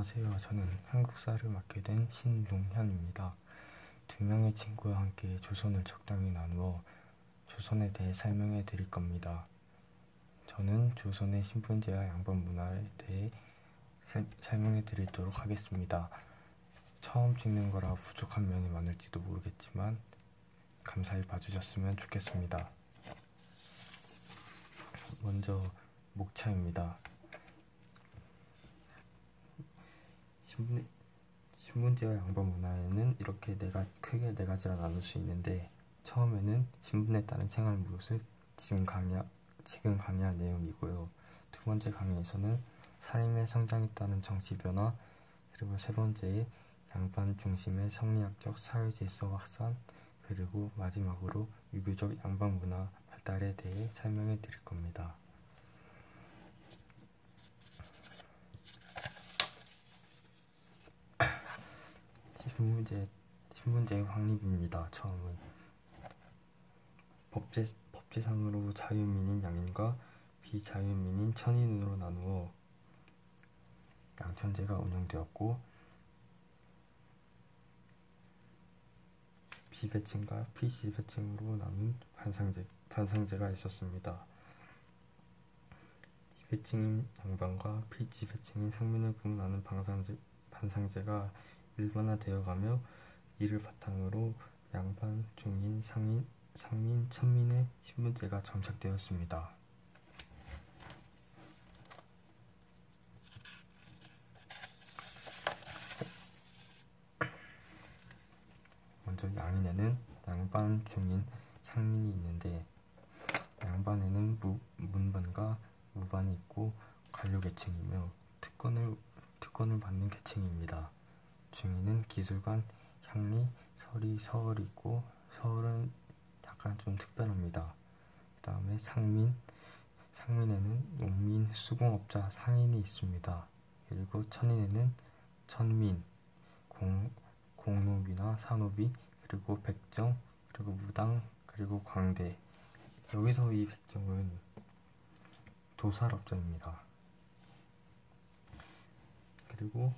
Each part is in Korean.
안녕하세요. 저는 한국사를 맡게 된 신동현입니다. 두 명의 친구와 함께 조선을 적당히 나누어 조선에 대해 설명해 드릴 겁니다. 저는 조선의 신분제와 양반 문화에 대해 세, 설명해 드리도록 하겠습니다. 처음 찍는 거라 부족한 면이 많을지도 모르겠지만 감사히 봐주셨으면 좋겠습니다. 먼저 목차입니다. 신분, 신분제와 양반 문화에는 이렇게 네가, 크게 네 가지로 나눌 수 있는데 처음에는 신분에 따른 생활 모습, 지금 강의, 지금 강의한 내용이고요. 두 번째 강의에서는 사림의 성장에 따른 정치 변화, 그리고 세 번째에 양반 중심의 성리학적 사회 질서 확산, 그리고 마지막으로 유교적 양반 문화 발달에 대해 설명해 드릴 겁니다. 신문제, 신문제의 확립입니다. 처음은 법제, 법제상으로 자유민인 양인과 비자유민인 천인으로 나누어 양천제가 운영되었고 비배층과 피지배층으로 나눈 반상제, 반상제가 있었습니다. 지배층인 양반과 피지배층인 상민을 구분하는 반상제, 반상제가 일반화되어가며 이를 바탕으로 양반, 중인, 상인, 상민, 천민의 신분제가 정착되었습니다. 먼저 양인에는 양반, 중인, 상민이 있는데 양반에는 무, 문반과 무반이 있고 관료 계층이며 특권을 특권을 받는 계층입니다. 중위는 기술관, 향리, 설이, 서울이 있고 서울은 약간 좀 특별합니다. 그 다음에 상민, 상민에는 농민, 수공업자, 상인이 있습니다. 그리고 천인에는 천민, 공, 공노비나 산노비, 그리고 백정, 그리고 무당, 그리고 광대. 여기서 이 백정은 도살업자입니다. 그리고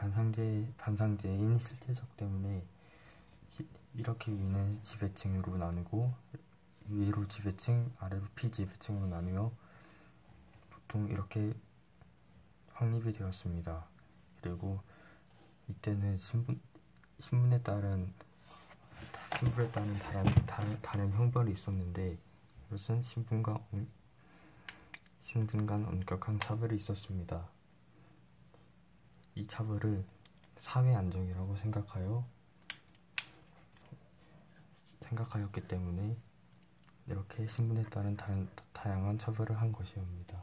반상제, 반상제인 실제적 때문에 이렇게 위는 지배층으로 나누고 위로 지배층, 아래로 피지배층으로 나누어 보통 이렇게 확립이 되었습니다. 그리고 이때는 신분, 신분에 따른 신분에 따른 다른, 다른, 다른 형벌이 있었는데 이것은 신분과 신분 간 엄격한 차별이 있었습니다. 이 차별을 사회 안정이라고 생각하여 생각하였기 때문에 이렇게 신분에 따른 다른, 다양한 처벌을 한 것이옵니다.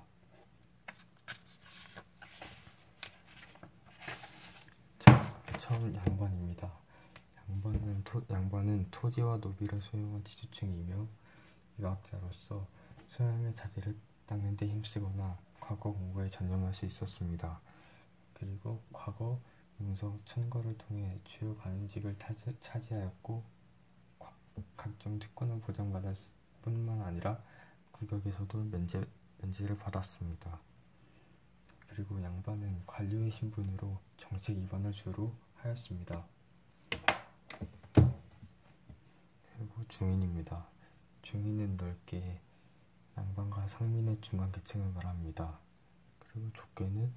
자, 처음 양반입니다. 양반은, 토, 양반은 토지와 노비를 소유한 지주층이며 유학자로서 소양의 자질을 닦는 데 힘쓰거나 과거 공부에 전념할 수 있었습니다. 그리고 과거 문서 천거를 통해 주요 관직을 차지하였고 각종 특권을 보장받았을 뿐만 아니라 국역에서도 면제, 면제를 받았습니다. 그리고 양반은 관료의 신분으로 정책 위반을 주로 하였습니다. 그리고 중인입니다. 중인은 넓게 양반과 상민의 중간 계층을 말합니다. 그리고 좁게는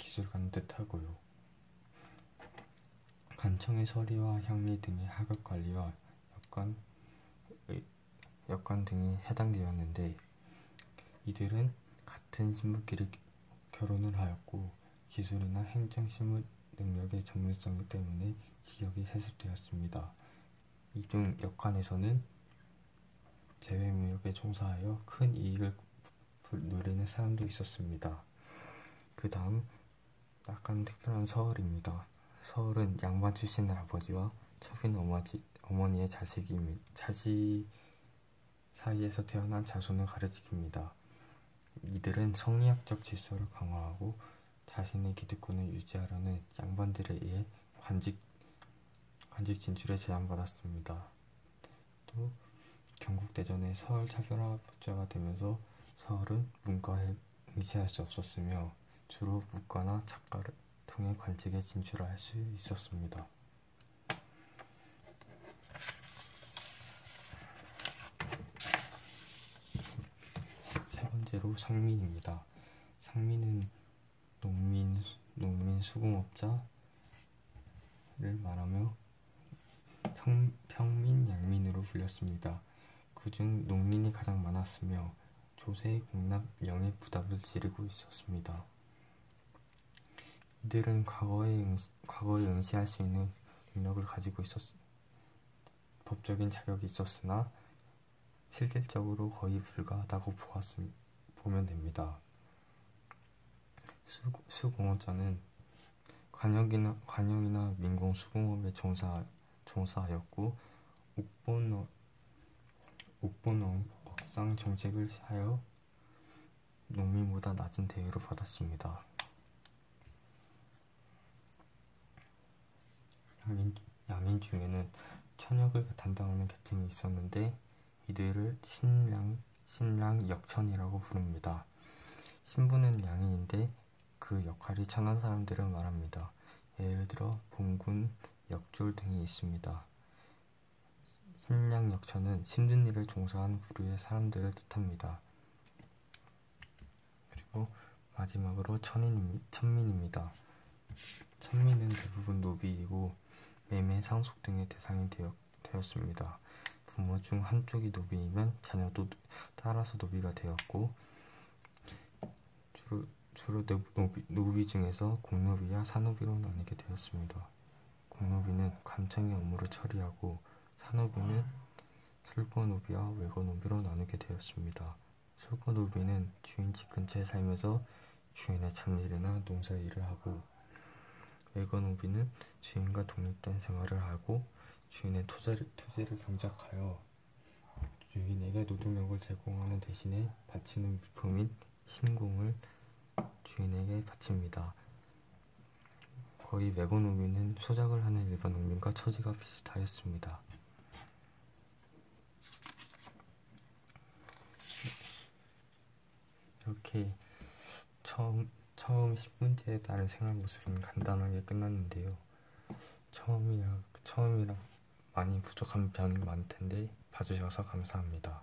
기술관 뜻하고요. 간청의 서리와 향리 등의 하급 관리와 역관, 역관 등이 해당되었는데 이들은 같은 신부끼리 결혼을 하였고 기술이나 행정 실무 능력의 전문성 때문에 지역이 세습되었습니다. 이 중 역관에서는 재외무역에 종사하여 큰 이익을 누리는 사람도 있었습니다. 그 다음 약간 특별한 서울입니다. 서울은 양반 출신의 아버지와 처빈 어머지, 어머니의 자식이 자식 사이에서 태어난 자손을 가르치킵니다. 이들은 성리학적 질서를 강화하고 자신의 기득권을 유지하려는 양반들에 의해 관직, 관직 진출에 제한받았습니다. 또 경국대전에 서울 차별화 부자가 되면서 서울은 문과, 의지할 수 없었으며 주로 문과나 작가를 통해 관직에 진출할 수 있었습니다. 세 번째로 상민입니다. 상민은 농민, 농민 수공업자를 말하며 평, 평민, 양민으로 불렸습니다. 그중 농민이 가장 많았으며 조세, 공납, 영의 부담을 지르고 있었습니다. 이들은 응시, 과거에 응시할 수 있는 능력을 가지고 있었, 법적인 자격이 있었으나 실질적으로 거의 불가하다고 보았음, 보면 됩니다. 수, 수공업자는 관역이나, 관역이나 민공 수공업에 종사, 종사하였고 옥본, 옥본 억상 정책을 하여 농민보다 낮은 대우를 받았습니다. 양인, 양인 중에는 천역을 담당하는 계층이 있었는데 이들을 신랑, 신랑 역천이라고 부릅니다. 신부는 양인인데 그 역할이 천한 사람들을 말합니다. 예를 들어 봉군, 역졸 등이 있습니다. 신량 역천은 힘든 일을 종사하는 부류의 사람들을 뜻합니다. 그리고 마지막으로 천인, 천민입니다. 천민은 대부분 노비이고 매매, 상속 등의 대상이 되었, 되었습니다. 부모 중 한쪽이 노비이면 자녀도 따라서 노비가 되었고 주로, 주로 노비, 노비 중에서 공노비와 사노비로 나뉘게 되었습니다. 공노비는 감청의 업무를 처리하고 사노비는 술거노비와 외거노비로 나누게 되었습니다. 술거노비는 주인 집 근처에 살면서 주인의 잡일이나 농사 일을 하고 외거노비는 주인과 독립된 생활을 하고 주인의 토지를, 토지를 경작하여 주인에게 노동력을 제공하는 대신에 바치는 물품인 신공을 주인에게 바칩니다. 거의 외거노비는 소작을 하는 일반 농민과 처지가 비슷하였습니다. 이렇게 처음 처음 10분째에 따른 생활 모습은 간단하게 끝났는데요. 처음이라 처음이라 많이 부족한 면이 많을 텐데 봐주셔서 감사합니다.